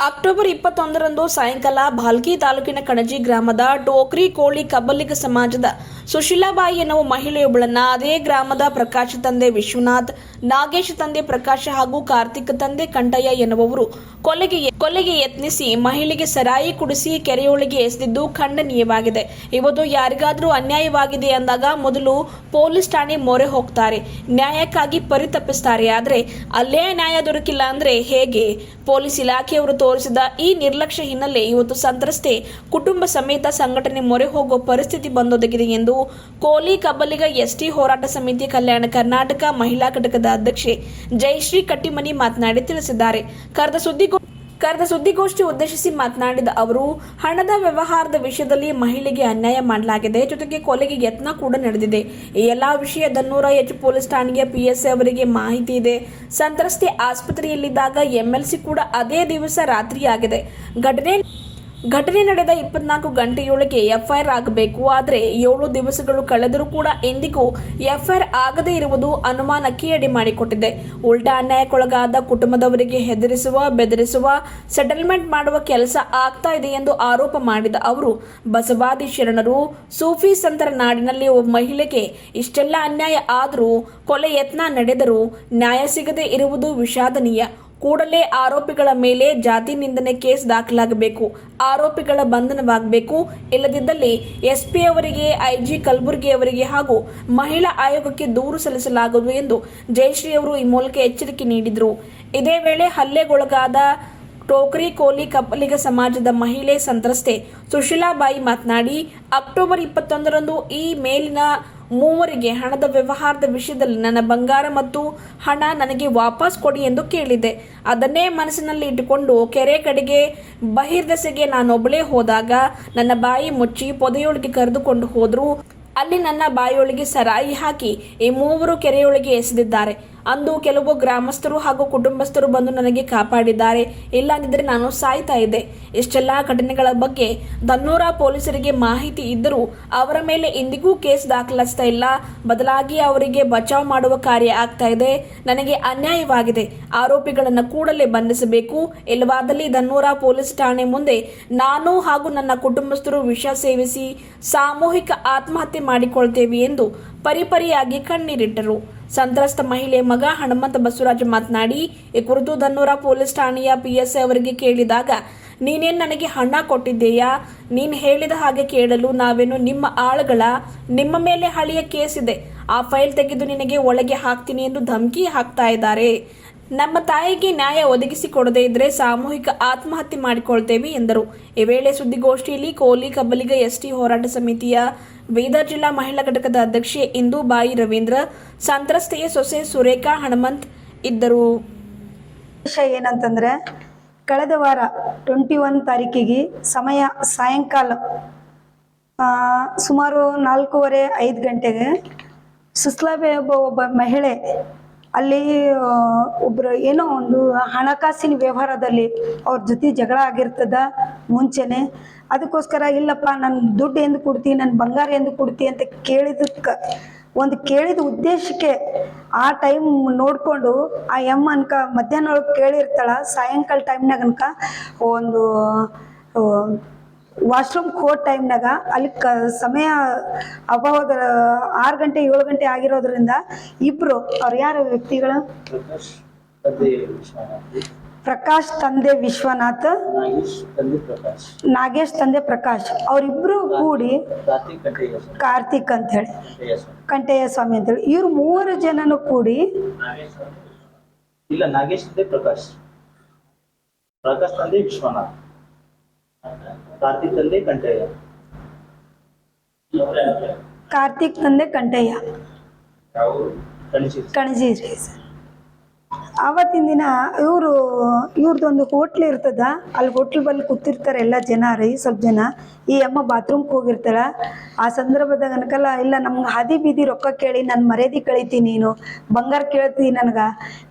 October ಇಪ್ಪತ್ತೊಂದರಂದು ಸಾಯಂಕಾಲ ಭಾಲ್ಕಿ ತಾಲೂಕಿನ ಕಣಜಿ ಗ್ರಾಮದ ಟೋಕ್ರಿ ಕೋಳಿ ಕಬ್ಬಲಿಗ ಸಮಾಜದ ಸುಶೀಲಾಬಾಯಿ ಎನ್ನುವ ಮಹಿಳೆಯೊಬ್ಬಳನ್ನ ಅದೇ ಗ್ರಾಮದ ಪ್ರಕಾಶ ತಂದೆ ವಿಶ್ವನಾಥ್, ನಾಗೇಶ್ ತಂದೆ ಪ್ರಕಾಶ ಹಾಗೂ ಕಾರ್ತಿಕ್ ತಂದೆ ಕಂಟಯ್ಯ ಎನ್ನುವವರು ಕೊಲೆಗೆ ಕೊಲೆಗೆ ಯತ್ನಿಸಿ ಮಹಿಳೆಗೆ ಸರಾಯಿ ಕುಡಿಸಿ ಕೆರೆಯೊಳಗೆ ಎಸೆದಿದ್ದು ಖಂಡನೀಯವಾಗಿದೆ. ಇವತ್ತು ಯಾರಿಗಾದರೂ ಅನ್ಯಾಯವಾಗಿದೆ ಅಂದಾಗ ಮೊದಲು ಪೊಲೀಸ್ ಠಾಣೆ ಮೊರೆ ಹೋಗ್ತಾರೆ. ನ್ಯಾಯಕ್ಕಾಗಿ ಪರಿತಪಿಸ್ತಾರೆ. ಆದರೆ ಅಲ್ಲೇ ನ್ಯಾಯ ದೊರಕಿಲ್ಲ ಅಂದ್ರೆ ಹೇಗೆ? ಪೊಲೀಸ್ ಇಲಾಖೆಯವರು ತೋರಿಸಿದ ಈ ನಿರ್ಲಕ್ಷ್ಯ ಹಿನ್ನೆಲೆ ಇವತ್ತು ಸಂತ್ರಸ್ತೆ ಕುಟುಂಬ ಸಮೇತ ಸಂಘಟನೆ ಮೊರೆ ಹೋಗುವ ಪರಿಸ್ಥಿತಿ ಬಂದೊದಗಿದೆ ಎಂದು ಕೋಲಿ ಕಬ್ಬಲಿಗ ಎಸ್ಟಿ ಹೋರಾಟ ಸಮಿತಿ ಕಲ್ಯಾಣ ಕರ್ನಾಟಕ ಮಹಿಳಾ ಘಟಕದ ಅಧ್ಯಕ್ಷೆ ಜಯಶ್ರೀ ಕಟ್ಟಿಮನಿ ಮಾತನಾಡಿ ತಿಳಿಸಿದ್ದಾರೆ. ಕರೆದ ಸುದ್ದಿಗೋ ಕರೆದ ಸುದ್ದಿಗೋಷ್ಠಿ ಉದ್ದೇಶಿಸಿ ಮಾತನಾಡಿದ ಅವರು, ಹಣದ ವ್ಯವಹಾರದ ವಿಷಯದಲ್ಲಿ ಮಹಿಳೆಗೆ ಅನ್ಯಾಯ ಮಾಡಲಾಗಿದೆ. ಜೊತೆಗೆ ಕೊಲೆಗೆ ಯತ್ನ ಕೂಡ ನಡೆದಿದೆ. ಈ ಎಲ್ಲಾ ವಿಷಯ ದನ್ನೂರ ಎಚ್ ಪೊಲೀಸ್ ಠಾಣೆಯ ಪಿಎಸ್ಐ ಅವರಿಗೆ ಮಾಹಿತಿ ಇದೆ. ಸಂತ್ರಸ್ತೆ ಆಸ್ಪತ್ರೆಯಲ್ಲಿದ್ದಾಗ ಎಂಎಲ್ಸಿ ಕೂಡ ಅದೇ ದಿವಸ ರಾತ್ರಿಯಾಗಿದೆ. ಘಟನೆ ಘಟನೆ ನಡೆದ ಇಪ್ಪತ್ನಾಲ್ಕು ಗಂಟೆಯೊಳಗೆ ಎಫ್ಐಆರ್ ಆಗಬೇಕು. ಆದರೆ ಏಳು ದಿವಸಗಳು ಕಳೆದರೂ ಕೂಡ ಎಂದಿಗೂ ಎಫ್ಐಆರ್ ಆಗದೇ ಇರುವುದು ಅನುಮಾನಕ್ಕೆ ಎಡೆ ಮಾಡಿಕೊಟ್ಟಿದೆ. ಉಲ್ಟಾ ಅನ್ಯಾಯಕ್ಕೊಳಗಾದ ಕುಟುಂಬದವರಿಗೆ ಹೆದರಿಸುವ, ಬೆದರಿಸುವ, ಸೆಟಲ್ಮೆಂಟ್ ಮಾಡುವ ಕೆಲಸ ಆಗ್ತಾ ಇದೆ ಎಂದು ಆರೋಪ ಮಾಡಿದ ಅವರು, ಬಸವಾದಿ ಶರಣರು ಸೂಫಿ ಸಂತರ ನಾಡಿನಲ್ಲಿ ಒಬ್ಬ ಮಹಿಳೆಗೆ ಇಷ್ಟೆಲ್ಲ ಅನ್ಯಾಯ ಆದರೂ ಕೊಲೆ ಯತ್ನ ನಡೆದರೂ ನ್ಯಾಯ ಸಿಗದೇ ಇರುವುದು ವಿಷಾದನೀಯ. ಕೂಡಲೇ ಆರೋಪಿಗಳ ಮೇಲೆ ಜಾತಿ ನಿಂದನೆ ಕೇಸ್ ದಾಖಲಾಗಬೇಕು. ಆರೋಪಿಗಳ ಬಂಧನವಾಗಬೇಕು. ಇಲ್ಲದಿದ್ದಲ್ಲಿ ಎಸ್ಪಿ ಅವರಿಗೆ, ಐಜಿ ಕಲಬುರ್ಗಿ ಅವರಿಗೆ ಹಾಗೂ ಮಹಿಳಾ ಆಯೋಗಕ್ಕೆ ದೂರು ಸಲ್ಲಿಸಲಾಗುವುದು ಎಂದು ಜಯಶ್ರೀ ಅವರು ಈ ಮೂಲಕ ಎಚ್ಚರಿಕೆ ನೀಡಿದರು. ಇದೇ ವೇಳೆ ಹಲ್ಲೆಗೊಳಗಾದ ಟೋಕ್ರಿ ಕೋಲಿ ಕಪ್ಪಲಿಗ ಸಮಾಜದ ಮಹಿಳೆ ಸಂತ್ರಸ್ತೆ ಸುಶೀಲಾಬಾಯಿ ಮಾತನಾಡಿ, ಅಕ್ಟೋಬರ್ ಇಪ್ಪತ್ತೊಂದರಂದು ಈ ಮೇಲಿನ ಮೂವರಿಗೆ ಹಣದ ವ್ಯವಹಾರದ ವಿಷಯದಲ್ಲಿ ನನ್ನ ಬಂಗಾರ ಮತ್ತು ಹಣ ನನಗೆ ವಾಪಸ್ ಕೊಡಿ ಎಂದು ಕೇಳಿದೆ. ಅದನ್ನೇ ಮನಸ್ಸಿನಲ್ಲಿ ಇಟ್ಟುಕೊಂಡು ಕೆರೆ ಕಡೆಗೆ ಬಹಿರ್ದೆಸೆಗೆ ನಾನೊಬ್ಬಳೇ ಹೋದಾಗ ನನ್ನ ಬಾಯಿ ಮುಚ್ಚಿ ಪೊದೆಯೊಳಗೆ ಕರೆದುಕೊಂಡು ಹೋದ್ರು. ಅಲ್ಲಿ ನನ್ನ ಬಾಯಿಯೊಳಗೆ ಸರಾಯಿ ಹಾಕಿ ಈ ಮೂವರು ಕೆರೆಯೊಳಗೆ ಎಸೆದಿದ್ದಾರೆ. ಅಂದು ಕೆಲವು ಗ್ರಾಮಸ್ಥರು ಹಾಗೂ ಕುಟುಂಬಸ್ಥರು ಬಂದು ನನಗೆ ಕಾಪಾಡಿದ್ದಾರೆ. ಇಲ್ಲದಿದ್ದರೆ ನಾನು ಸಾಯ್ತಾ ಇದ್ದೆ. ಇಷ್ಟೆಲ್ಲ ಘಟನೆಗಳ ಬಗ್ಗೆ ದನ್ನೂರ ಪೊಲೀಸರಿಗೆ ಮಾಹಿತಿ ಇದ್ದರೂ ಅವರ ಮೇಲೆ ಇಂದಿಗೂ ಕೇಸ್ ದಾಖಲಿಸ್ತಾ ಇಲ್ಲ. ಬದಲಾಗಿ ಅವರಿಗೆ ಬಚಾವ್ ಮಾಡುವ ಕಾರ್ಯ ಆಗ್ತಾ ಇದೆ. ನನಗೆ ಅನ್ಯಾಯವಾಗಿದೆ. ಆರೋಪಿಗಳನ್ನು ಕೂಡಲೇ ಬಂಧಿಸಬೇಕು. ಇಲ್ಲವಾದಲ್ಲಿ ದನ್ನೂರ ಪೊಲೀಸ್ ಠಾಣೆ ಮುಂದೆ ನಾನು ಹಾಗೂ ನನ್ನ ಕುಟುಂಬಸ್ಥರು ವಿಷ ಸೇವಿಸಿ ಸಾಮೂಹಿಕ ಆತ್ಮಹತ್ಯೆ ಮಾಡಿಕೊಳ್ತೇವೆ ಎಂದು ಪರಿಪರಿಯಾಗಿ ಕಣ್ಣೀರಿಟ್ಟರು. ಸಂತ್ರಸ್ತ ಮಹಿಳೆ ಮಗ ಹನುಮಂತ ಬಸವರಾಜ್ ಮಾತನಾಡಿ, ಈ ಕುರಿತು ಧನ್ನೂರ ಪೊಲೀಸ್ ಠಾಣೆಯ ಪಿಎಸ್ಐ ಅವರಿಗೆ ಕೇಳಿದಾಗ, ನೀನೇನು ನನಗೆ ಹಣ ಕೊಟ್ಟಿದ್ದೀಯಾ? ನೀನು ಹೇಳಿದ ಹಾಗೆ ಕೇಳಲು ನಾವೇನು ನಿಮ್ಮ ಆಳುಗಳ, ನಿಮ್ಮ ಮೇಲೆ ಹಳೆಯ ಕೇಸ್ ಇದೆ. ಆ ಫೈಲ್ ತೆಗೆದು ನಿನಗೆ ಒಳಗೆ ಹಾಕ್ತೀನಿ ಎಂದು ಧಮಕಿ ಹಾಕ್ತಾ ಇದ್ದಾರೆ. ನಮ್ಮ ತಾಯಿಗೆ ನ್ಯಾಯ ಒದಗಿಸಿ ಕೊಡದೇ ಇದ್ರೆ ಸಾಮೂಹಿಕ ಆತ್ಮಹತ್ಯೆ ಮಾಡಿಕೊಳ್ತೇವೆ ಎಂದರು. ಈ ವೇಳೆ ಸುದ್ದಿಗೋಷ್ಠಿಯಲ್ಲಿ ಕೋಲಿ ಕಬ್ಬಲಿಗ ಎಸ್ಟಿ ಹೋರಾಟ ಸಮಿತಿಯ ಬೀದರ್ ಜಿಲ್ಲಾ ಮಹಿಳಾ ಘಟಕದ ಅಧ್ಯಕ್ಷೆ ಇಂದೂಬಾಯಿ ರವೀಂದ್ರ, ಸಂತ್ರಸ್ತೆಯ ಸೊಸೆ ಸುರೇಖಾ ಹನುಮಂತ್ ಇದ್ದರು. ವಿಷಯ ಏನಂತಂದ್ರೆ, ಕಳೆದ ವಾರ ಟ್ವೆಂಟಿ ಒನ್ ತಾರೀಕಿಗೆ ಸಮಯ ಸಾಯಂಕಾಲ ಸುಮಾರು ನಾಲ್ಕೂವರೆ ಐದು ಗಂಟೆಗೆ ಸುಸ್ಲಾಬೆ ಒಬ್ಬ ಒಬ್ಬ ಮಹಿಳೆ ಅಲ್ಲಿ ಒಬ್ರು ಏನೋ ಒಂದು ಹಣಕಾಸಿನ ವ್ಯವಹಾರದಲ್ಲಿ ಅವ್ರ ಜೊತೆ ಜಗಳ ಆಗಿರ್ತದ ಮುಂಚೆನೆ ಅದಕ್ಕೋಸ್ಕರ ಇಲ್ಲಪ್ಪ ನನ್ನ ದುಡ್ಡು ಎಂದು ಕೊಡ್ತಿ ನನ್ನ ಬಂಗಾರ ಎಂದು ಕೊಡ್ತಿ ಅಂತ ಕೇಳಿದಕ್ಕೆ, ಒಂದು ಕೇಳಿದ ಉದ್ದೇಶಕ್ಕೆ ಆ ಟೈಮ್ ನೋಡಿಕೊಂಡು ಆ ಎಮ್ಮ ಅನ್ಕ ಮಧ್ಯಾಹ್ನ ಒಳಗೆ ಕೇಳಿರ್ತಾಳ, ಸಾಯಂಕಾಲ ಟೈಮ್ನಾಗ ಅನ್ಕ, ಒಂದು ವಾಶ್ರೂಮ್ ಹೋದ ಟೈಮ್ನಾಗ ಅಲ್ಲಿ ಕ ಸಮಯ ಅಭಾವದ ಆರು ಗಂಟೆ, ಏಳು ಗಂಟೆ ಆಗಿರೋದ್ರಿಂದ ಇಬ್ರು, ಅವ್ರು ಯಾರು ವ್ಯಕ್ತಿಗಳು? ಪ್ರಕಾಶ್ ತಂದೆ ವಿಶ್ವನಾಥ್. ನಾಗೇಶ್ ತಂದೆ ಪ್ರಕಾಶ್. ಅವರಿಬ್ರು ಕೂಡಿ ಕಾರ್ತಿಕ್ ಅಂತ ಹೇಳಿ. ಕಂಠಯ್ಯ ಸ್ವಾಮಿ. ಅಂತ ಹೇಳಿ. ಇವ್ರು ಮೂವರು ಜನನು ಕೂಡಿ ಇಲ್ಲ ನಾಗೇಶ್ ತಂದೆ ಪ್ರಕಾಶ್. ಪ್ರಕಾಶ್ ತಂದೆ ವಿಶ್ವನಾಥ್. ಕಾರ್ತಿಕ್ ತಂದೆ ಕಂಠಯ್ಯ. ಕಾರ್ತಿಕ್ ತಂದೆ ಕಂಠಯ್ಯ. ಕಣಜಿ. ರೀ ಸರ್ ಆವತ್ತಿನ ದಿನ ಇವರು ಇವ್ರದ್ದೊಂದು ಹೋಟ್ಲ್ ಇರ್ತದ, ಅಲ್ಲಿ ಹೋಟ್ಲ್ ಬಲ್ಲಿ ಕೂತಿರ್ತಾರೆ ಎಲ್ಲ ಜನ ರೀ, ಸ್ವಲ್ಪ ಜನ. ಈ ಅಮ್ಮ ಬಾತ್ರೂಮ್ಗೆ ಹೋಗಿರ್ತಾಳ. ಆ ಸಂದರ್ಭದಾಗ ಅನ್ಕಲ್ಲ ಇಲ್ಲ ನಮ್ಗೆ ಹಾದಿ ಬೀದಿ ರೊಕ್ಕ ಕೇಳಿ ನನ್ನ ಮರ್ಯಾದೆ ಕಳಿತಿ ನೀನು. ಬಂಗಾರ ಕೇಳ್ತಿ ನನಗೆ.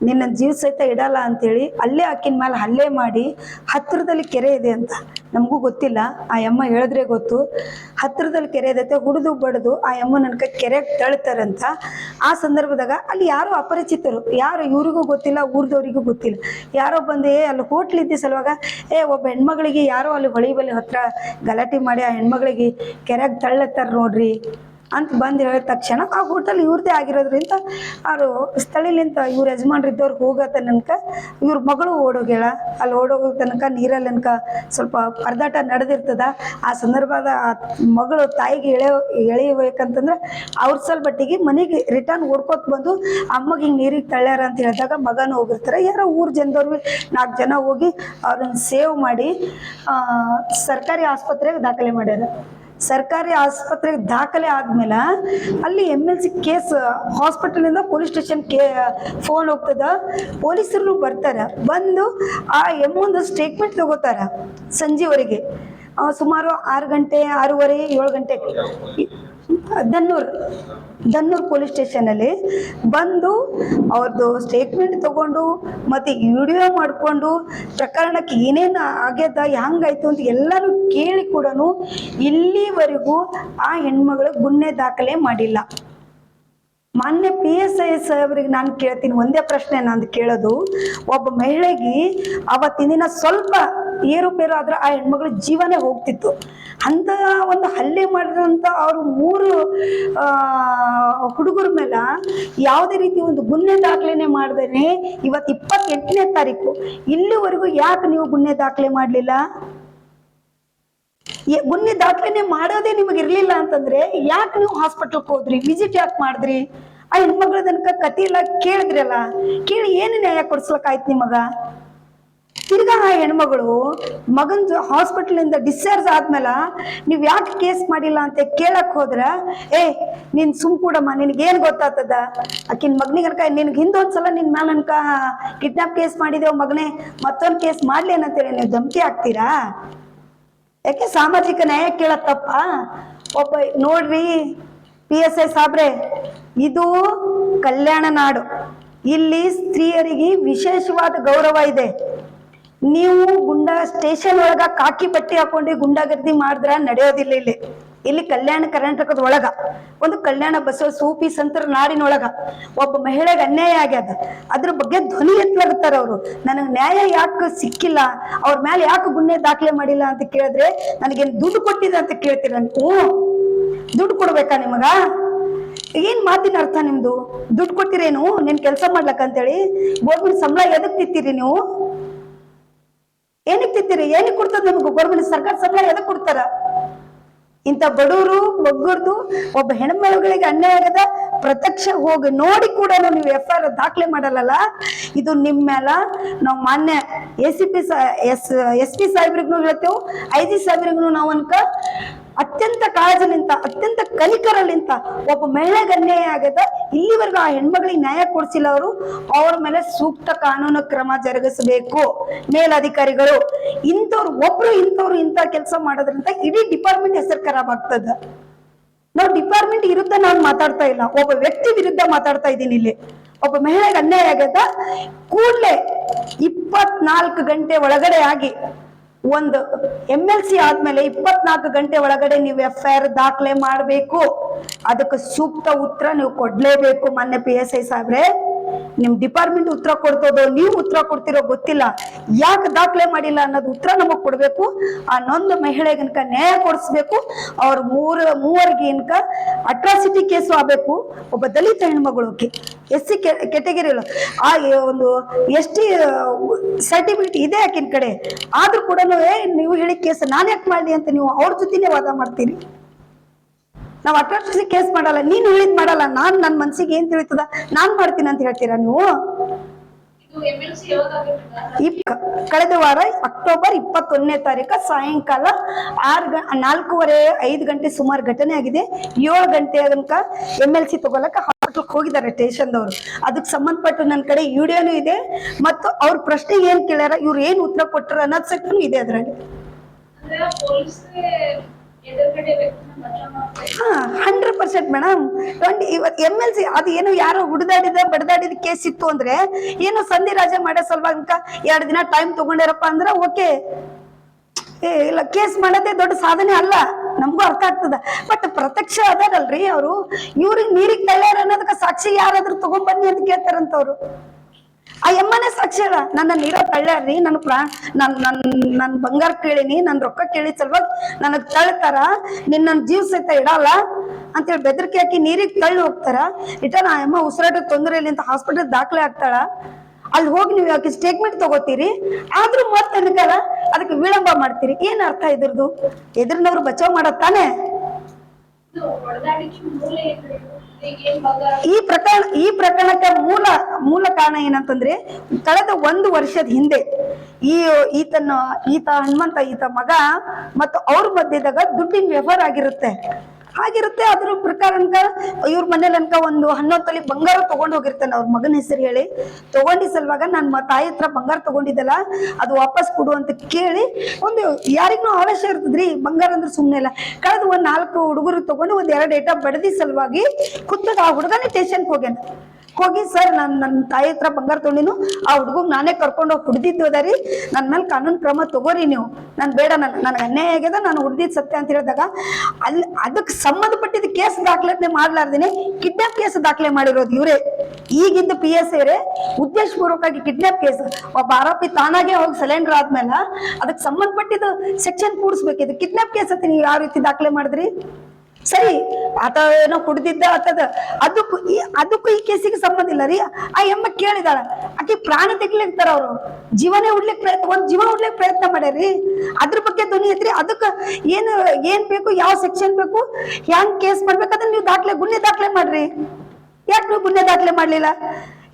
ನಿನ್ನ ಜೀವ ಸಹಿತ ಇಡಲ್ಲ ಅಂತೇಳಿ, ಅಲ್ಲೇ ಆಕಿನ ಮೇಲೆ ಹಲ್ಲೆ ಮಾಡಿ ಹತ್ತಿರದಲ್ಲಿ ಕೆರೆ ಇದೆ ಅಂತ. ನಮಗೂ ಗೊತ್ತಿಲ್ಲ. ಆ ಅಮ್ಮ ಹೇಳಿದ್ರೆ ಗೊತ್ತು. ಹತ್ತಿರದಲ್ಲಿ ಕೆರೆ ಇದೈತೆ ಹುಡಿದು ಬಡ್ದು ಆ ಯಮ್ಮನ ಅನ್ಕ ಕೆರೆಗೆ ತಳ್ತಾರಂತ, ಆ ಸಂದರ್ಭದಾಗ ಅಲ್ಲಿ ಯಾರು ಅಪರಿಚಿತರು? ಯಾರು ಇವ್ರಿಗೂ ಗೊತ್ತಿಲ್ಲ, ಊರ್ದವ್ರಿಗೂ ಗೊತ್ತಿಲ್ಲ. ಯಾರೋ ಬಂದು, ಏ, ಅಲ್ಲಿ ಹೋಟ್ಲ್ ಇದ್ದ ಸಲುವಾಗ, ಏ, ಒಬ್ಬ ಹೆಣ್ಮಗಳಿಗೆ ಯಾರೋ ಅಲ್ಲಿ ಹೊಳಿ ಬಲಿ ಹತ್ರ ಗಲಾಟೆ ಮಾಡಿ ಆ ಹೆಣ್ಮಗಳಿಗೆ ಕೆರೆಗೆ ತಳ್ಳತ್ತಾರ ನೋಡ್ರಿ. ಅಂತ ಬಂದು ಹೇಳಿದ ತಕ್ಷಣ ಆ ಹೋಟೆಲ್ ಇವ್ರದೇ ಆಗಿರೋದ್ರಿಂದ ಅವರು ಸ್ಥಳೀಲಿಂತ ಇವ್ರ ಯಜಮಾನ್ರು ಇದ್ದವ್ರು ಹೋಗೋ ತನಕ ಇವ್ರ ಮಗಳು ಓಡೋಗ್ಯಾಳ. ಅಲ್ಲಿ ಓಡೋಗೋ ತನಕ ನೀರಲ್ಲಿ ಅನ್ಕ ಸ್ವಲ್ಪ ಪರದಾಟ ನಡೆದಿರ್ತದ. ಆ ಸಂದರ್ಭದ ಆ ಮಗಳು ತಾಯಿಗೆ ಎಳೆ, ಎಳೆಯಬೇಕಂತಂದ್ರೆ ಅವ್ರ ಸಲ್ ಬಟ್ಟಿಗೆ ಮನೆಗೆ ರಿಟರ್ನ್ ಓಡ್ಕೋತ ಬಂದು ಅಮ್ಮಗೆ ಹಿಂಗೆ ನೀರಿಗೆ ತಳ್ಳ್ಯಾರ ಅಂತ ಹೇಳಿದಾಗ ಮಗನೂ ಹೋಗಿರ್ತಾರೆ. ಯಾರೋ ಊರ್ ಜನದವ್ರು ನಾಲ್ಕು ಜನ ಹೋಗಿ ಅವ್ರನ್ನ ಸೇವ್ ಮಾಡಿ ಸರ್ಕಾರಿ ಆಸ್ಪತ್ರೆಗೆ ದಾಖಲೆ ಮಾಡ್ಯಾರ. ಸರ್ಕಾರಿ ಆಸ್ಪತ್ರೆಗೆ ದಾಖಲೆ ಆದ್ಮೇಲೆ ಅಲ್ಲಿ ಎಂ ಎಲ್ ಸಿ ಕೇಸ್ ಹಾಸ್ಪಿಟಲಿಂದ ಪೊಲೀಸ್ ಸ್ಟೇಷನ್ ಕೇ ಫೋನ್ ಹೋಗ್ತದ. ಪೊಲೀಸರು ಬರ್ತಾರೆ. ಬಂದು ಆ ಎಮ್ಮೊಂದು ಸ್ಟೇಟ್ಮೆಂಟ್ ತಗೋತಾರ ಸಂಜೆವರೆಗೆ. ಸುಮಾರು ಆರು ಗಂಟೆ, ಆರೂವರೆ, ಏಳು ಗಂಟೆ. ದನ್ನೂರ್ ದನ್ನೂರ್ ಪೊಲೀಸ್ ಸ್ಟೇಷನಲ್ಲಿ ಬಂದು ಅವ್ರದ್ದು ಸ್ಟೇಟ್ಮೆಂಟ್ ತಗೊಂಡು ಮತ್ತು ವಿಡಿಯೋ ಮಾಡಿಕೊಂಡು ಪ್ರಕರಣಕ್ಕೆ ಏನೇನು ಆಗ್ಯದ, ಹೆಂಗಾಯ್ತು ಅಂತ ಎಲ್ಲರೂ ಕೇಳಿ ಕೂಡ ಇಲ್ಲಿವರೆಗೂ ಆ ಹೆಣ್ಮಗಳು ಗುನ್ನೆ ದಾಖಲೆ ಮಾಡಿಲ್ಲ. ಮಾನ್ಯ ಪಿ ಎಸ್ ಐ ಸಾಹೇಬ್ರಿಗೆ ನಾನು ಕೇಳ್ತೀನಿ, ಒಂದೇ ಪ್ರಶ್ನೆ ನಾನು ಕೇಳೋದು. ಒಬ್ಬ ಮಹಿಳೆಗೆ ಅವತ್ತಿನ ದಿನ ಸ್ವಲ್ಪ ಏರುಪೇರು ಆದ್ರೆ ಆ ಹೆಣ್ಮಗಳ ಜೀವನೇ ಹೋಗ್ತಿತ್ತು. ಅಂತ ಒಂದು ಹಲ್ಲೆ ಮಾಡಿದಂಥ ಅವರು ಮೂರು ಹುಡುಗರ ಮೇಲೆ ಯಾವುದೇ ರೀತಿ ಒಂದು ಗುನ್ನೆ ದಾಖಲೆನೆ ಮಾಡ್ದೇನೆ ಇವತ್ತು ಇಪ್ಪತ್ತೆಂಟನೇ ತಾರೀಕು. ಇಲ್ಲಿವರೆಗೂ ಯಾಕೆ ನೀವು ಗುನ್ನೆ ದಾಖಲೆ ಮಾಡಲಿಲ್ಲ? ಗುನ್ನೆ ದಾಖಲೆನೆ ಮಾಡೋದೇ ನಿಮಗೆ ಇರಲಿಲ್ಲ ಅಂತಂದ್ರೆ ಯಾಕೆ ನೀವು ಹಾಸ್ಪಿಟಲ್ಗೆ ಹೋದ್ರಿ? ವಿಸಿಟ್ ಯಾಕೆ ಮಾಡಿದ್ರಿ? ಆ ಹೆಣ್ಮಗಳ ತನಕ ಕತಿ ಎಲ್ಲ ಕೇಳಿದ್ರಲ್ಲ, ಕೇಳಿ ಏನು ನ್ಯಾಯ ಕೊಡ್ಸ್ಲಕ್ಕಾಯ್ತು ನಿಮಗ ತಿರ್ಗಾ ಆ ಹೆಣ್ಮಗಳು ಮಗನ್ ಹಾಸ್ಪಿಟಲಿಂದ ಡಿಸ್ಚಾರ್ಜ್ ಆದ್ಮೇಲೆ ನೀವು ಯಾಕೆ ಕೇಸ್ ಮಾಡಿಲ್ಲ ಅಂತ ಕೇಳಕ್ ಹೋದ್ರ, ಏ, ನಿನ್ ಸುಮ್ ಕೂಡಮ್ಮ, ನಿನ್ಗೆ ಏನ್ ಗೊತ್ತಾಗ್ತದ ಆಕಿನ ಮಗನಿಗೆ ಅನ್ಕ, ನಿನ್ಗೆ ಹಿಂದೊಂದ್ಸಲ ನಿನ್ ಮೇಲೆ ಅನ್ಕ ಕಿಡ್ನಾಪ್ ಕೇಸ್ ಮಾಡಿದೇವ್ ಮಗನೇ, ಮತ್ತೊಂದ್ ಕೇಸ್ ಮಾಡ್ಲಿ ಅಂತೇಳಿ ನೀವು ಧಮಕಿ ಹಾಕ್ತೀರಾ? ಯಾಕೆ ಸಾಮಾಜಿಕ ನ್ಯಾಯ ಕೇಳತ್ತಪ್ಪ ಒಬ್ಬ, ನೋಡ್ರಿ, ಪಿ ಎಸ್ ಐ ಸಾಬ್ರೆ ಇದು ಕಲ್ಯಾಣ ನಾಡು. ಇಲ್ಲಿ ಸ್ತ್ರೀಯರಿಗೆ ವಿಶೇಷವಾದ ಗೌರವ ಇದೆ. ನೀವು ಗುಂಡ ಸ್ಟೇಷನ್ ಒಳಗ ಕಾಕಿ ಬಟ್ಟೆ ಹಾಕೊಂಡು ಗುಂಡಾಗರ್ದಿ ಮಾಡಿದ್ರ ನಡೆಯೋದಿಲ್ಲ ಇಲ್ಲಿ. ಇಲ್ಲಿ ಕಲ್ಯಾಣ ಕರ್ನಾಟಕದ ಒಳಗ, ಒಂದು ಕಲ್ಯಾಣ ಬಸವ ಸೂಪಿ ಸಂತರ ನಾಡಿನೊಳಗ ಒಬ್ಬ ಮಹಿಳೆಗೆ ಅನ್ಯಾಯ ಆಗ್ಯದ. ಅದ್ರ ಬಗ್ಗೆ ಧ್ವನಿ ಎತ್ತಲಾಗುತ್ತಾರ ಅವರು. ನನಗೆ ನ್ಯಾಯ ಯಾಕೆ ಸಿಕ್ಕಿಲ್ಲ? ಅವ್ರ ಮೇಲೆ ಯಾಕೆ ಗುನ್ನೆ ದಾಖಲೆ ಮಾಡಿಲ್ಲ ಅಂತ ಕೇಳಿದ್ರೆ, ನನಗೇನು ದುಡ್ಡು ಕೊಟ್ಟಿದೆ ಅಂತ ಕೇಳ್ತೀರ ಹ್ಞೂ ದುಡ್ಡು ಕೊಡ್ಬೇಕಾ ನಿಮಗ? ಏನ್ ಮಾತಿನ ಅರ್ಥ ನಿಮ್ದು? ದುಡ್ಡು ಕೊಟ್ಟಿರೇನು ನೀನ್ ಕೆಲಸ ಮಾಡ್ಲಕ್ಕ ಅಂತೇಳಿ? ಗೋರ್ಮೆಂಟ್ ಸಂಬಳ ಎದಕ್ ತಿತ್ತೀರಿ ನೀವು? ಏನಕ್ ತಿತ್ತೀರಿ ಏನಕ್ಕೆ ಕೊಡ್ತದ ನಿಮ್ಗೆ ಗೋರ್ಮೆಂಟ್ ಸರ್ಕಾರ ಸಂಬಳ ಎದಕ್ ಕೊಡ್ತಾರ? ಇಂಥ ಬಡವರು ಬಗ್ಗರ್ದು ಒಬ್ಬ ಹೆಣ್ಮಗಳಿಗೆ ಅನ್ಯಾಯ ಆಗದ ಪ್ರತ್ಯಕ್ಷ ಹೋಗಿ ನೋಡಿ ಕೂಡ ನೀವು ಎಫ್ ಐ ಆರ್ ದಾಖಲೆ ಮಾಡಲ್ಲ ಇದು ನಿಮ್ಮ ಮೇಲ ನಾವು ಮಾನ್ಯ A C P S S P ಸಾಹೇಬ್ರಿಗೂ ಹೇಳ್ತೇವೆ ಐ ಜಿ ಸಾಹೇಬ್ರಿಗೂ ನಾವು ಅನ್ಕ. ಅತ್ಯಂತ ಕಾಳಜಿಲಿಂತ ಅತ್ಯಂತ ಕನಿಕರಲಿಂತ ಒಬ್ಬ ಮಹಿಳೆಗೆ ಅನ್ಯಾಯ ಆಗದ ಇಲ್ಲಿವರೆಗೂ ಆ ಹೆಣ್ಮಗಳಿಗೆ ನ್ಯಾಯ ಕೊಡಿಸಿಲ್ಲ ಅವರು. ಅವ್ರ ಮೇಲೆ ಸೂಕ್ತ ಕಾನೂನು ಕ್ರಮ ಜರುಗಿಸಬೇಕು. ಮೇಲಧಿಕಾರಿಗಳು, ಇಂಥವ್ರು, ಒಬ್ರು ಇಂಥವ್ರು ಇಂಥ ಕೆಲಸ ಮಾಡೋದ್ರಿಂದ ಇಡೀ ಡಿಪಾರ್ಟ್ಮೆಂಟ್ ಹೆಸರು ಖರಾಬ್ ಆಗ್ತದ. ನಾವು ಡಿಪಾರ್ಟ್ಮೆಂಟ್ ವಿರುದ್ಧ ನಾನು ಮಾತಾಡ್ತಾ ಇಲ್ಲ. ಒಬ್ಬ ವ್ಯಕ್ತಿ ವಿರುದ್ಧ ಮಾತಾಡ್ತಾ ಇದ್ದೀನಿ ಇಲ್ಲಿ. ಒಬ್ಬ ಮಹಿಳೆಗೆ ಅನ್ಯಾಯ ಆಗದ ಕೂಡಲೇ ಇಪ್ಪತ್ನಾಲ್ಕು ಗಂಟೆ ಒಳಗಡೆ ಆಗಿ ಒಂದು ಎಂ ಎಲ್ ಸಿ ಆದ್ಮೇಲೆ ಇಪ್ಪತ್ನಾಲ್ಕು ಗಂಟೆ ಒಳಗಡೆ ನೀವು ಎಫ್ ಐ ಆರ್ ದಾಖಲೆ ಮಾಡಬೇಕು. ಅದಕ್ಕೆ ಸೂಕ್ತ ಉತ್ತರ ನೀವು ಕೊಡ್ಲೇಬೇಕು ಮೊನ್ನೆ ಪಿ ಎಸ್ ಐ ಸಾಹೇಬ್ರೆ. ನಿಮ್ ಡಿಪಾರ್ಟ್ಮೆಂಟ್ ಉತ್ತರ ಕೊಡ್ತದೋ, ನೀವು ಉತ್ತರ ಕೊಡ್ತಿರೋ ಗೊತ್ತಿಲ್ಲ. ಯಾಕೆ ದಾಖಲೆ ಮಾಡಿಲ್ಲ ಅನ್ನೋದು ಉತ್ತರ ನಮಗ್ ಕೊಡ್ಬೇಕು. ಆ ನೊಂದು ಮಹಿಳೆಗನ್ಕ ನ್ಯಾಯ ಕೊಡಿಸ್ಬೇಕು. ಅವ್ರ ಮೂರ, ಮೂವರಿಗೆ ಅನ್ಕ ಅಟ್ರಾಸಿಟಿ ಕೇಸು ಆಗ್ಬೇಕು. ಒಬ್ಬ ದಲಿತ ಹೆಣ್ಮಗಳು ಎಸ್ ಸಿ ಕೆಟಗರಿ ಆ ಒಂದು ಎಸ್ ಟಿ ಸರ್ಟಿಫಿಕೇಟ್ ಇದೆ ಆಕಿನ ಕಡೆ. ಆದ್ರೂ ಕೂಡ ನೀವು ಹೇಳಿ ಕೇಸ್ ನಾನು ಯಾಕೆ ಮಾಡ್ಲಿ ಅಂತ ನೀವು ಅವ್ರ ಜೊತೆನೇ ವಾದ ಮಾಡ್ತೀರಿ? ನಾವ್ ಅಟ್ರಾಸಿಟಿ ಕೇಸ್ ಮಾಡಲ್ಲ. ನೀನ್ ಹೇಳಿದ್ ಮಾಡಲ್ಲ. ನಾನ್ ನನ್ ಮನ್ಸಿಗೆ ಏನ್ ತಿಳಿತದ? ನಾನ್ ಮಾಡ್ತೀನಿ ಅಂತ ಹೇಳ್ತೀರಾ ನೀವು? ಕಳೆದ ವಾರ ಅಕ್ಟೋಬರ್ ಇಪ್ಪತ್ತೊಂದನೇ ತಾರೀಕು ಸಾಯಂಕಾಲ ಆರು ಗ ನಾಲ್ಕೂವರೆ ಐದು ಗಂಟೆ ಸುಮಾರು ಘಟನೆ ಆಗಿದೆ. ಏಳು ಗಂಟೆ ತನಕ ಎಂ ಎಲ್ ಸಿ ತಗೊಳಕ ಹಾಸ್ಪಿಟಲ್ಗೆ ಹೋಗಿದ್ದಾರೆ ಸ್ಟೇಷನ್ದವರು ಅದಕ್ಕೆ ಸಂಬಂಧಪಟ್ಟು ನನ್ನ ಕಡೆ ವಿಡಿಯೋನು ಇದೆ. ಮತ್ತು ಅವ್ರ ಪ್ರಶ್ನೆ ಏನ್ ಕೇಳ್ಯಾರ? ಇವ್ರು ಏನ್ ಉತ್ತರ ಕೊಟ್ಟರು ಅನ್ನೋದು ಸಹ ಇದೆ ಅದರಲ್ಲಿ. ಹಂಡ್ರೆಡ್ ಪರ್ಸೆಂಟ್ ಮೇಡಮ್ ಒಂದು ಇವತ್ತು ಎಂ ಎಲ್ ಸಿ ಅದು ಏನು ಯಾರೋ ಹುಡುದಾಡಿದ, ಬಡದಾಡಿದ ಕೇಸ್ ಇತ್ತು ಅಂದ್ರೆ ಏನು ಸಂಧಿ ರಾಜ ಮಾಡೋ ಸಲುವಾಗ ಎರಡು ದಿನ ಟೈಮ್ ತಗೊಂಡಿರಪ್ಪ ಅಂದ್ರೆ ಓಕೆ ಏ, ಇಲ್ಲ ಕೇಸ್ ಮಾಡೋದೇ ದೊಡ್ಡ ಸಾಧನೆ ಅಲ್ಲ. ನಮಗೂ ಅರ್ಥ ಆಗ್ತದ. ಬಟ್ ಪ್ರತ್ಯಕ್ಷ ಅದಾರಲ್ರಿ ಅವರು. ಇವ್ರಿಗೆ ನೀರಿಗೆ ತಳ್ಳ್ಯಾರ ಅನ್ನೋದಕ್ಕೆ ಸಾಕ್ಷಿ ಯಾರಾದ್ರೂ ತಗೊಂಡ್ಬನ್ನಿ ಅಂತ ಕೇಳ್ತಾರಂತವ್ರು. ಆ ಎಮ್ಮನೆ ಸಾಕ್ಷಿ ಅಲ್ಲ ನನ್ನ ನೀರೋ ತಳ್ಳಾರ್ರಿ, ನನ್ನ ಪ್ರಾ, ನನ್ ನನ್ ನನ್ ಬಂಗಾರ ಕೇಳಿನಿ, ನನ್ ರೊಕ್ಕ ಕೇಳಿ ಸಲ್ವಾಗ ನನಗ್ ತಳ್ತಾರ ನಿನ್ನ ನನ್ ಜೀವ ಸಹಿತ ಇಡಲ್ಲ ಅಂತೇಳಿ ಬೆದರಿಕೆ ಹಾಕಿ ನೀರಿಗೆ ತಳ್ಳಿ ಹೋಗ್ತಾರ. ರಿಟರ್ನ್ ಆ ಅಮ್ಮ ಉಸಿರಾಟ ತೊಂದರೆ ಇಲ್ಲ ಅಂತ ಹಾಸ್ಪಿಟಲ್ ದಾಖಲೆ ಆಗ್ತಾಳ ಅಲ್ಲಿ ಹೋಗಿ ನೀವು ಯಾಕೆ ಸ್ಟೇಟ್ಮೆಂಟ್ ತಗೋತೀರಿ? ಆದ್ರೂ ಮತ್ತೆ ಅದಕ್ಕೆ ವಿಳಂಬ ಮಾಡ್ತೀರಿ. ಏನ್ ಅರ್ಥ ಇದ್ರದ್ದು ಎದುರಿನವ್ರು ಬಚಾವ್ ಮಾಡತ್ ಈ ಪ್ರಕರಣ, ಈ ಪ್ರಕರಣಕ್ಕೆ ಮೂಲ ಮೂಲ ಕಾರಣ ಏನಂತಂದ್ರೆ, ಕಳೆದ ಒಂದು ವರ್ಷದ ಹಿಂದೆ ಈ, ಈತನ, ಈತ ಹನುಮಂತ, ಈತ ಮಗ, ಮತ್ತು ಅವ್ರ ಮಧ್ಯದಾಗ ದುಡ್ಡಿನ ವ್ಯವಹಾರ ಆಗಿರುತ್ತೆ. ಆಗಿರುತ್ತೆ ಅದ್ರ ಪ್ರಕಾರ ಅನ್ಕ ಇವ್ರ ಮನೇಲಿ ಅನ್ಕ ಒಂದು ಹನ್ನೊಂದು ತಲೆ ಬಂಗಾರ ತಗೊಂಡ್ ಹೋಗಿರ್ತಾನೆ ಅವ್ರ ಮಗನ ಹೆಸರು ಹೇಳಿ. ತಗೊಂಡಿ ಸಲುವಾಗ ನನ್ನ ತಾಯಿ ಹತ್ರ ಬಂಗಾರ ತಗೊಂಡಿದ್ದಲ್ಲ, ಅದು ವಾಪಸ್ ಕೊಡು ಅಂತ ಕೇಳಿ ಒಂದು ಯಾರಿಗೂ ಆವೇಶ ಇರ್ತದ್ರಿ? ಬಂಗಾರ ಅಂದ್ರೆ ಸುಮ್ಮನೆ ಇಲ್ಲ. ಕಳೆದು ಒಂದ್ ನಾಲ್ಕು ಹುಡುಗರು ತಗೊಂಡು ಒಂದ್ ಎರಡು ಏಟ ಬಡದಿ ಸಲುವಾಗಿ ಖುದ್ದಾಗಿ ಆ ಹುಡುಗನೇ ಸ್ಟೇಷನ್ ಹೋಗ್ಯಾನ. ಹೋಗಿ, ಸರ್, ನಾನು ನನ್ನ ತಾಯಿ ಹತ್ರ ಬಂಗಾರ ತೊಗೊಂಡಿನು ಆ ಹುಡುಗಗ್ ನಾನೇ ಕರ್ಕೊಂಡು ಹೋಗಿ ಹುಡ್ದಿದ್ದು ಅದಾರಿ ನನ್ನ ಮೇಲೆ ಕಾನೂನು ಕ್ರಮ ತಗೋರಿ ನೀವು. ನಾನು ಬೇಡ ನನ್ನ ನನಗೆ ಅನ್ಯಾಯ ಆಗ್ಯದ, ನಾನು ಹುಡ್ದಿದ್ ಸತ್ಯ ಅಂತ ಹೇಳಿದಾಗ ಅಲ್ಲಿ ಅದಕ್ಕೆ ಸಂಬಂಧಪಟ್ಟಿದ್ದ ಕೇಸ್ ದಾಖಲಾತಿ ಮಾಡ್ಲಾರ್ದಿನಿ, ಕಿಡ್ನಾಪ್ ಕೇಸ್ ದಾಖಲೆ ಮಾಡಿರೋದು ಇವರೇ. ಈಗಿದ್ದ ಪಿ ಎಸ್ ಅವರೇ ಉದ್ದೇಶಪೂರ್ವಕವಾಗಿ ಕಿಡ್ನಾಪ್ ಕೇಸ್. ಒಬ್ಬ ಆರೋಪಿ ತಾನಾಗೆ ಹೋಗಿ ಸಿಲಿಂಡರ್ ಆದ್ಮೇಲೆ ಅದಕ್ಕೆ ಸಂಬಂಧಪಟ್ಟಿದ್ದು ಸೆಕ್ಷನ್ ಕೂಡಿಸ್ಬೇಕಿದು. ಕಿಡ್ನಾಪ್ ಕೇಸ್ ಅಂತ ನೀವು ಯಾವ ರೀತಿ ದಾಖಲೆ ಮಾಡಿದ್ರಿ? ಸರಿ ಆತ ಏನೋ ಕುಡ್ದಿದ್ದ ಆತದ. ಅದಕ್ಕೂ ಈ ಅದಕ್ಕೂ ಈ ಕೇಸಿಗೆ ಸಂಬಂಧ ಇಲ್ಲ ರೀ. ಆ ಎಮ್ಮ ಕೇಳಿದಾಳ ಆಕೆ ಪ್ರಾಣ ತೆಗಿಲಿಕ್ತಾರ ಅವ್ರು. ಜೀವನೇ ಉಡ್ಲಿಕ್ ಪ್ರಯತ್ನ ಒಂದ್ ಜೀವ ಉಡ್ಲಿಕ್ ಪ್ರಯತ್ನ ಮಾಡ್ಯಾರಿ ಅದ್ರ ಬಗ್ಗೆ ಧ್ವನಿ ಐತ್ರಿ. ಅದಕ್ಕ ಏನು ಏನ್ ಬೇಕು ಯಾವ ಸೆಕ್ಷನ್ ಬೇಕು ಹೆಂಗ್ ಕೇಸ್ ಮಾಡ್ಬೇಕು ಅದನ್ನ ನೀವು ದಾಖಲೆ ಗುನ್ನೆ ದಾಖಲೆ ಮಾಡ್ರಿ. ಯಾಕೆ ನೀವು ಗುನ್ನೆ ದಾಖಲೆ ಮಾಡ್ಲಿಲ್ಲ?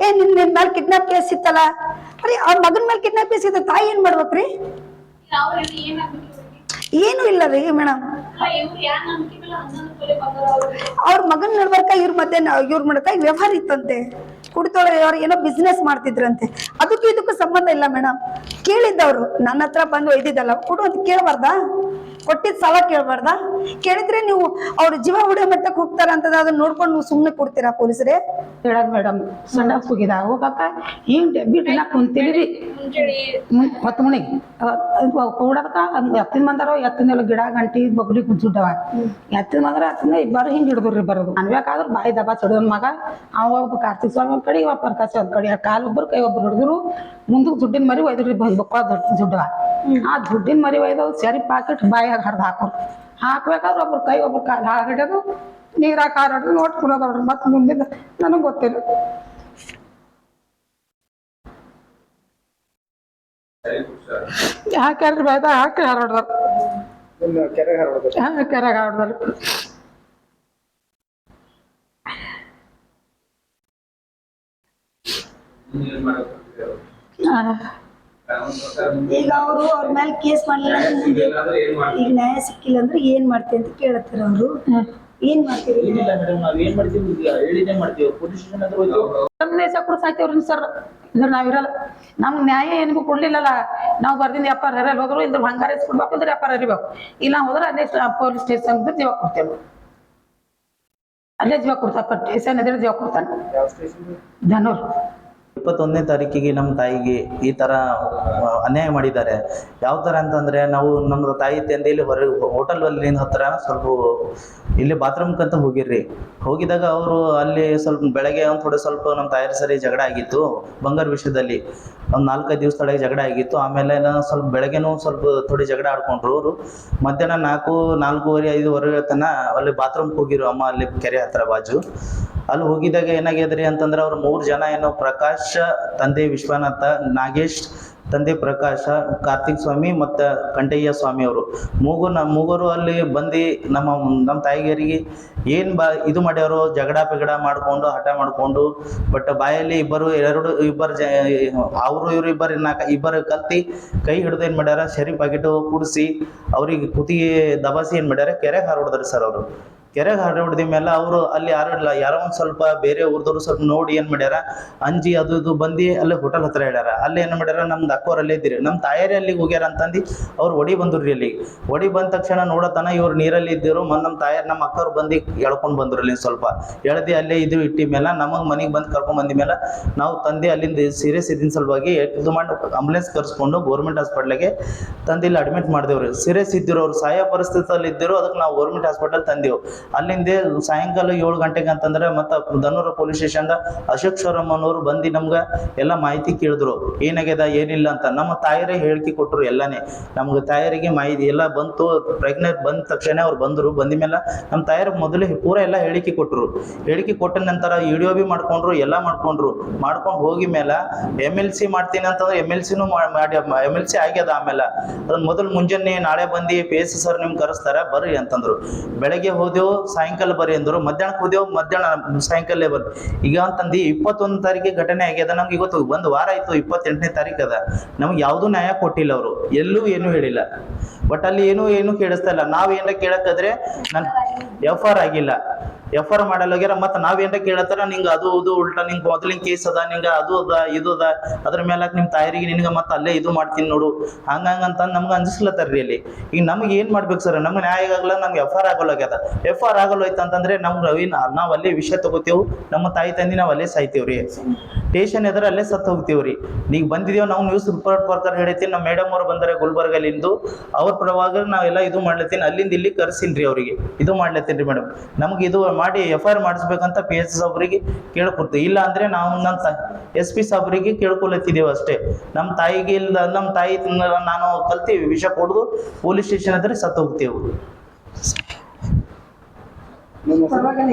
ಏ ನಿನ್ ನಿನ್ ಮೇಲೆ ಕಿಡ್ನಾಪ್ ಕೇಸ್ ಇತ್ತಲ್ಲ? ಅರೆ ಆ ಮಗನ ಮೇಲೆ ಕಿಡ್ನಾಪ್ ಕೇಸ್ ಇದ್ದ ತಾಯಿ ಏನ್ ಮಾಡ್ಬೇಕ್ರಿ? ಏನು ಇಲ್ಲ ರೀ ಮೇಡಮ್. ಅವ್ರ. ಮಗನ ನಡ್ಬರ್ಕ ಇವ್ರ ಮಧ್ಯೆ ಇವ್ರ ಮಾಡಕ ವ್ಯವಹಾರ ಇತ್ತಂತೆ. ಕುಡಿತೋಳ ಅವ್ರು ಏನೋ ಬಿಸ್ನೆಸ್ ಮಾಡ್ತಿದ್ರಂತೆ. ಅದಕ್ಕೂ ಇದಕ್ಕೂ ಸಂಬಂಧ ಇಲ್ಲ ಮೇಡಮ್ ಕೇಳಿದ್ದವ್ರು, ನನ್ನ ಹತ್ರ ಬಂದು ಒಯ್ದಿದ್ದಲ್ಲ, ಕೊಡು ಅಂತ ಕೇಳಬಾರ್ದಾ? ಕೊಟ್ಟಿದ್ ಸಾಲ ಕೇಳಬಾರ್ದಾ? ಕೇಳಿದ್ರೆ ನೀವು ಅವ್ರ ಜೀವ ಉಡೋ ಮಟ್ಟಕ್ಕೆ ಹೋಗ್ತಾರ ಅಂತ ಅದನ್ನ ನೋಡ್ಕೊಂಡು ನೀವು ಸುಮ್ಮನೆ ಕೊಡ್ತೀರಾ ಪೊಲೀಸರೇ? ಹೇಳದ್ ಮೇಡಮ್, ಸಣ್ಣ ಕೂಗಿದ ಹೋಗಕ್ಕ ಹಿಂಗ್ ಡೆಬಿಟ್ ಇಲ್ಲ ಕುಂತೀವಿ ರೀ ಮುಂಚೆಳಿ ಹೊತ್ತು ಮುಣಿಗೆ ಕೂಡದಕ್ಕ ಎತ್ತಿನ ಬಂದಾರ ಎತ್ತಿನ ಗಿಡ, ಗಂಟಿ, ಬಗ್ಲಿ ಕುಂಚುಡ್ಡವ ಎತ್ತಿನ ಬಂದ್ರ ಎತ್ತಿನ ಇಬ್ಬರು ಹಿಂಗ್ ಹಿಡಿದ್ರಿ ಬರೋದು. ಅನ್ಬೇಕಾದ್ರೆ ಬಾಯಿ ದಬಾ ಸಿಡಿದ ಮಗ, ಅವ ಕಾರ್ತಿಕ್ ಸ್ವಾಮಿ ಒಂದ್ ಕಡೆ, ಇವ ಪ್ರಕಾಶ ಒಂದ್ ಕಡೆ ಕಾಲ್ ಒಬ್ರು ಕೈ ಒಬ್ರು ಹಿಡಿದ್ರು ಮುಂದಕ್ಕೆ ದುಡ್ಡಿನ ಮರಿ ಒಯ್ದ್ರಿ ಬೊಕ್ಕ ದುಡ್ಡವ. ಆ ದುಡ್ಡಿನ ಮರಿ ಒಯ್ದವ್ ಸರಿ ಪಾಕೆಟ್ ಬಾಯಿ ಹರಿದು ಹಾಕೋರು. ಹಾಕ್ಬೇಕಾದ್ರೆ ಒಬ್ರು ಕೈ, ಒಬ್ರು ಕಾಲು ಹಿಡಿಯೋದು ನೀರಾಗ ಹಾರಾಡ್ರಿ ನೋಟ್ ಕುಡೋದವ್ರಿ ಮತ್ತೆ ಮುಂದಿನ ನನಗೆ ಗೊತ್ತಿಲ್ಲ. ಹಾಕ್ಯಾರ್ರಿ ಬಾಯ್ದ ಹಾಕಿ ಹಾರಾಡ್ದಾರ ಹಾ ಕೆರೆಗೆ ಹಾರಾಡ್ದಾರ ಈಗ ಅವರು ಅವ್ರ ಮೇಲೆ ಕೇಸ್ ಮಾಡಲಿಲ್ಲ ಅಂದ್ರೆ ಈಗ ನ್ಯಾಯ ಸಿಕ್ಕಿಲ್ಲ ಅಂದ್ರೆ ಏನ್ ಮಾಡ್ತೀವಿ ಅಂತ ಕೇಳತ್ತಾರ ಅವರು. ಏನ್ ಮಾಡ್ತೀರಿ? ಏನಿಲ್ಲ ಮೇಡಮ್ ನಾವ್ ಏನ್ ಮಾಡ್ತೀವಿ? ಈಗ ಹೇಳಿದ್ದೆ ಮಾಡ್ತೀವಿ. ಪೊಲೀಸ್ ಸ್ಟೇಷನ್ ಹತ್ರ ಹೋಗ್ತೀವಿ ನಮ್ಗೆ ಕೂಡ ಸಾಯ್ತೇವ್ರಿ ಸರ್ ಇದ್ರ ನಾವಿರಲ್ಲ ನಮ್ಗೆ ನ್ಯಾಯ ಏನಿಗೂ ಕೊಡ್ಲಿಲ್ಲಲ್ಲ. ನಾವು ಬರ್ದಿಂದ ವ್ಯಾಪಾರ ಹರಿಯಲ್ಲಿ ಹೋದ್ರು ಇದ್ರ ಬಂಗಾರ ಕೊಡ್ಬೇಕು ಅಂದ್ರೆ ವ್ಯಾಪಾರ ಹರಿಬೇಕು. ಇಲ್ಲ ಹೋದ್ರೆ ಅದೇ ಪೊಲೀಸ್ ಸ್ಟೇಷನ್ ಜೀವ ಕೊಡ್ತೇವೆ. ಅಲ್ಲೇ ಜೀವ ಕೊಡ್ತಾ ಸ್ಟೇಷನ್ ಎದುರು ಜೀವ ಕೊಡ್ತಾನೆ. ಧನೂರ್. ಇಪ್ಪತ್ತೊಂದನೇ ತಾರೀಕಿಗೆ ನಮ್ಮ ತಾಯಿಗೆ ಈ ಥರ ಅನ್ಯಾಯ ಮಾಡಿದ್ದಾರೆ. ಯಾವ ಥರ ಅಂತಂದರೆ, ನಾವು ನಮ್ಮ ತಾಯಿ ತಂದೆಯಲ್ಲಿ ಹೊರ ಹೋಟೆಲ್ ಹತ್ರ ಸ್ವಲ್ಪ ಇಲ್ಲಿ ಬಾತ್ರೂಮ್ಗೆ ಅಂತ ಹೋಗಿರ್ರಿ. ಹೋಗಿದಾಗ ಅವರು ಅಲ್ಲಿ ಸ್ವಲ್ಪ ಬೆಳಗ್ಗೆ ಒಂದು ಥೋಡೆ ಸ್ವಲ್ಪ ನಮ್ಮ ತಾಯರ ಸರಿ ಜಗಳ ಆಗಿತ್ತು, ಬಂಗಾರ ವಿಷಯದಲ್ಲಿ. ಒಂದು ನಾಲ್ಕೈದು ದಿವಸದೊಳಗೆ ಜಗಳ ಆಗಿತ್ತು. ಆಮೇಲೆ ಸ್ವಲ್ಪ ಬೆಳಗ್ಗೆನೂ ಸ್ವಲ್ಪ ಥೋಡಿ ಜಗಳ ಆಡ್ಕೊಂಡ್ರು ಅವರು. ಮಧ್ಯಾಹ್ನ ನಾಲ್ಕು, ನಾಲ್ಕೂವರೆ, ಐದುವರೆ ತನಕ ಅಲ್ಲಿ ಬಾತ್ರೂಮ್ಗೆ ಹೋಗಿರು ಅಮ್ಮ, ಅಲ್ಲಿ ಕೆರೆ ಹತ್ತಿರ ಬಾಜು. ಅಲ್ಲಿ ಹೋಗಿದಾಗ ಏನಾಗ್ಯದ್ರಿ ಅಂತಂದ್ರೆ ಅವ್ರು ಮೂರು ಜನ ಏನೋ ಪ್ರಕಾಶ್, ತಂದೆ ವಿಶ್ವನಾಥ, ನಾಗೇಶ್, ತಂದೆ ಪ್ರಕಾಶ, ಕಾರ್ತಿಕ್ ಸ್ವಾಮಿ ಮತ್ತು ಕಂಠಯ್ಯ ಸ್ವಾಮಿ ಅವರು. ಮೂಗು ನಮ್ಮ ಮೂಗರು ಅಲ್ಲಿ ಬಂದು ನಮ್ಮ ನಮ್ಮ ತಾಯಿಗರಿಗೆ ಏನು ಬಾ ಇದು ಮಾಡ್ಯಾರೋ ಜಗಡ ಪಗಡ ಮಾಡಿಕೊಂಡು, ಹಠ ಮಾಡಿಕೊಂಡು, ಬಟ್ ಬಾಯಲ್ಲಿ ಇಬ್ಬರು ಎರಡು ಇಬ್ಬರು ಜ, ಅವರು ಇವರು ಇಬ್ಬರು ನಾಲ್ಕು ಇಬ್ಬರು ಕಲ್ತಿ ಕೈ ಹಿಡಿದು ಏನು ಮಾಡ್ಯಾರ, ಶರೀಫ್ ಪಾಕೆಟು ಕೂಡಿಸಿ ಅವ್ರಿಗೆ ಕುತ್ತಿಗೆ ದಬಾಸಿ ಏನು ಮಾಡ್ಯಾರ ಕೆರೆಗೆ ಹಾರೋಡ್ದಾರೆ ಸರ್ ಅವರು. ಕೆರೆಗೆ ಹಾರಿ ಹೊಡೆದ ಮೇಲೆ ಅವರು ಅಲ್ಲಿ ಯಾರು ಇಲ್ಲ ಯಾರೋ ಒಂದು ಸ್ವಲ್ಪ ಬೇರೆ ಊರ್ದವ್ರು ಸ್ವಲ್ಪ ನೋಡಿ ಏನು ಮಾಡ್ಯಾರ? ಅಂಜಿ ಅದು ಇದು ಬಂದು ಅಲ್ಲಿ ಹೋಟೆಲ್ ಹತ್ರ ಹೇಳ್ಯಾರ. ಅಲ್ಲಿ ಏನು ಮಾಡ್ಯಾರ? ನಮ್ದು ಅಕ್ಕೋರ್ ಅಲ್ಲೇ ಇದ್ದೀರಿ. ನಮ್ಮ ತಾಯರೇ ಅಲ್ಲಿಗೆ ಹೋಗ್ಯಾರ ಅಂತಂದು ಅವ್ರು ಒಡಿ ಬಂದ್ರು ಅಲ್ಲಿ. ಒಡಿ ಬಂದ ತಕ್ಷಣ ನೋಡತನ ಇವ್ರು ನೀರಲ್ಲಿ ಇದ್ದಿರು. ಮತ್ತು ನಮ್ಮ ತಾಯರ್ ನಮ್ಮ ಅಕ್ಕವ್ರು ಬಂದು ಎಳ್ಕೊಂಡು ಬಂದ್ರು ಅಲ್ಲಿ ಸ್ವಲ್ಪ. ಎಳ್ದು ಅಲ್ಲೇ ಇದು ಇಟ್ಟಿ ಮೇಲೆ ನಮಗೆ ಮನೆಗೆ ಬಂದು ಕರ್ಕೊಂಡ್ ಬಂದ ಮೇಲೆ ನಾವು ತಂದೆ ಅಲ್ಲಿಂದ ಸೀರಿಯಸ್ ಇದ್ದಿನ ಸಲುವಾಗಿ ಇದು ಮಾಡಿ ಆಂಬುಲೆನ್ಸ್ ಕರ್ಸ್ಕೊಂಡು ಗೌರ್ಮೆಂಟ್ ಹಾಸ್ಪಿಟ್ಲಿಗೆ ತಂದು ಇಲ್ಲಿ ಅಡ್ಮಿಟ್ ಮಾಡಿದೆವ್ರಿ. ಸೀರಿಯಸ್ ಇದ್ದಿರೋ ಅವ್ರು ಸಹಾಯ ಪರಿಸ್ಥಿತಿಯಲ್ಲಿ ಇದ್ದಿರೋ ಅದಕ್ಕೆ ನಾವು ಗೋರ್ಮೆಂಟ್ ಹಾಸ್ಪಿಟಲ್ ತಂದೆವು. ಅಲ್ಲಿಂದ ಸಾಯಂಕಾಲ ಏಳು ಗಂಟೆಗೆ ಅಂತಂದ್ರೆ ಮತ್ತು ಧನೂರ ಪೊಲೀಸ್ ಸ್ಟೇಷನ್ದ ಅಶೋಕ್ ಶೋರಮ್ ಅನ್ನೋರು ಬಂದು ನಮ್ಗೆ ಎಲ್ಲ ಮಾಹಿತಿ ಕೇಳಿದ್ರು. ಏನಾಗ್ಯದ, ಏನಿಲ್ಲ ಅಂತ. ನಮ್ಮ ತಾಯರೇ ಹೇಳಿಕೆ ಕೊಟ್ಟರು ಎಲ್ಲನೇ. ನಮ್ಗೆ ತಾಯರಿಗೆ ಮಾಹಿತಿ ಎಲ್ಲ ಬಂತು. ಪ್ರೆಗ್ನೆಂಟ್ ಬಂದ ತಕ್ಷಣ ಅವ್ರು ಬಂದರು. ಬಂದ ಮೇಲೆ ನಮ್ಮ ತಾಯರು ಮೊದಲೇ ಪೂರ ಎಲ್ಲ ಹೇಳಿಕೆ ಕೊಟ್ಟರು. ಹೇಳಿಕೆ ಕೊಟ್ಟ ನಂತರ ವಿಡಿಯೋ ಬಿ ಮಾಡ್ಕೊಂಡ್ರು, ಎಲ್ಲ ಮಾಡ್ಕೊಂಡ್ರು. ಮಾಡ್ಕೊಂಡು ಹೋಗಿ ಮೇಲೆ ಎಂ ಎಲ್ ಸಿ ಮಾಡ್ತೀನಿ ಅಂತಂದ್ರೆ ಎಂ ಎಲ್ ಸಿನೂ ಮಾಡಿ ಎಂ ಎಲ್ ಸಿ ಆಗ್ಯದ ಆಮೇಲೆ. ಅದನ್ನ ಮೊದಲು ಮುಂಜಾನೆ ನಾಳೆ ಬಂದು ಪಿ ಎಸ್ ಸರ್ ನಿಮ್ಗೆ ಕರೆಸ್ತಾರೆ, ಬರ್ರಿ ಅಂತಂದ್ರು. ಬೆಳಗ್ಗೆ ಹೋದೆವು ಸಾಯಂಕಾಲ ಬರ್ರಿ ಅಂದರು. ಮಧ್ಯಾಹ್ನಕ್ಕೆ ಹೋದೆವು, ಮಧ್ಯಾಹ್ನ ಸಾಯಂಕಾಲ ಬರ್ರಿ ಈಗ ಅಂತಂದು, ಇಪ್ಪತ್ತೊಂದು ತಾರೀಕಿಗೆ ಘಟನೆ ಆಗ್ಯದ. ನಮ್ಗೆ ಇವತ್ತು ಒಂದು ವಾರ ಆಯ್ತು, ಇಪ್ಪತ್ತೆಂಟನೇ ತಾರೀಕು ಅದ. ನಮ್ಗೆ ಯಾವುದೂ ನ್ಯಾಯ ಕೊಟ್ಟಿಲ್ಲ ಅವರು. ಎಲ್ಲೂ ಏನೂ ಹೇಳಿಲ್ಲ. ಬಟ್ ಅಲ್ಲಿ ಏನೂ ಏನೂ ಕೇಳಿಸ್ತಾ ಇಲ್ಲ. ನಾವು ಏನಾರ ಕೇಳಕ್ಕಾದ್ರೆ ನನ್ ಎಫ್ ಆರ್ ಆಗಿಲ್ಲ. ಎಫ್ ಆರ್ ಮಾಡಲ್ಲ ಹೋಗ್ಯಾರ ಮತ್ತೆ ನಾವೇನ್ರ ಕೇಳತ್ತಾರ, ನಿಂಗೆ ಅದು, ಇದು, ಉಲ್ಟಾ ನಿಂಗೆ ಮೊದಲಿನ ಕೇಸ್ ಅದ, ನಿಂಗೆ ಅದು ಅದ, ಇದು ಅದ, ಅದ್ರ ಮೇಲೆ ನಿಮ್ಮ ತಾಯರಿಗೆ ನಿನ್ಗೆ ಮತ್ತೆ ಅಲ್ಲೇ ಇದು ಮಾಡ್ತೀನಿ ನೋಡು. ಹಂಗ ಹಂಗಂತ ನಮ್ಗೆ ಅಂಜಿಸ್ಲತ್ತಾರ್ರಿ ಅಲ್ಲಿ. ಈಗ ನಮ್ಗೆ ಏನು ಮಾಡ್ಬೇಕು ಸರ್ ನಮ್ಗೆ ನ್ಯಾಯ ಆಗಲ್ಲ ನಮ್ಗೆ ಎಫ್ ಆರ್ ಆಗೋಲ್ಲಾಗ್ಯದ ಎಫ್ ಆರ್ ಆಗೋಲ್ಲೋಯ್ತು ಅಂತಂದ್ರೆ ನಮ್ಗೆ ರವಿ ನಾವು ಅಲ್ಲೇ ವಿಷಯ ತಗೋತೇವು, ನಮ್ಮ ತಾಯಿ ತಂದೆ ನಾವು ಅಲ್ಲೇ ಸಾಯ್ತೇವ್ರಿ. ಸ್ಟೇಷನ್ ಎದ್ರ ಅಲ್ಲೇ ಸತ್ತು ಹೋಗ್ತೀವ್ರಿ. ಈಗ ಬಂದಿದ್ದೇವೆ ನಾವು ನ್ಯೂಸ್ ರಿಪೋರ್ಟ್ ಪ್ರಕಾರ ಹೇಳ್ತೀನಿ ನಮ್ಮ ಮೇಡಮ್ ಅವ್ರು ಬಂದರೆ ಗುಲ್ಬರ್ಗಲ್ಲಿಂದು ಅವ್ರ ಪರವಾಗಿ ನಾವೆಲ್ಲ ಇದು ಮಾಡ್ಲತ್ತೀನಿ, ಅಲ್ಲಿಂದ ಇಲ್ಲಿ ಕರ್ಸಿನ್ರಿ ಅವರಿಗೆ. ಇದು ಮಾಡ್ಲತ್ತೀನಿ ರೀ ಮೇಡಮ್ ನಮ್ಗೆ ಇದು ಮಾಡಿ ಎಫ್ ಐ ಆರ್ ಮಾಡಿಸ್ಬೇಕಂತ ಪಿ ಎಸ್ ಸಾಬ್ರಿಗೆ ಕೇಳ್ಕೊಡ್ತೀವಿ. ಇಲ್ಲ ಅಂದ್ರೆ ನಾವು ನನ್ನ ಎಸ್ ಪಿ ಸಾಬ್ರಿಗೆ ಕೇಳ್ಕೊಳತ್ತಿದ್ದೇವೆ ಅಷ್ಟೇ. ನಮ್ಮ ತಾಯಿಗೆ ಇಲ್ಲ ನಮ್ಮ ತಾಯಿ ನಾನು ಕಲ್ತೀವಿ ವಿಷ ಕೊಡ್ದು ಪೊಲೀಸ್ ಸ್ಟೇಷನ್ ಹತ್ರ ಸತ್ತು ಹೋಗ್ತೇವೆ ಪರವಾಗಿಲ್ಲ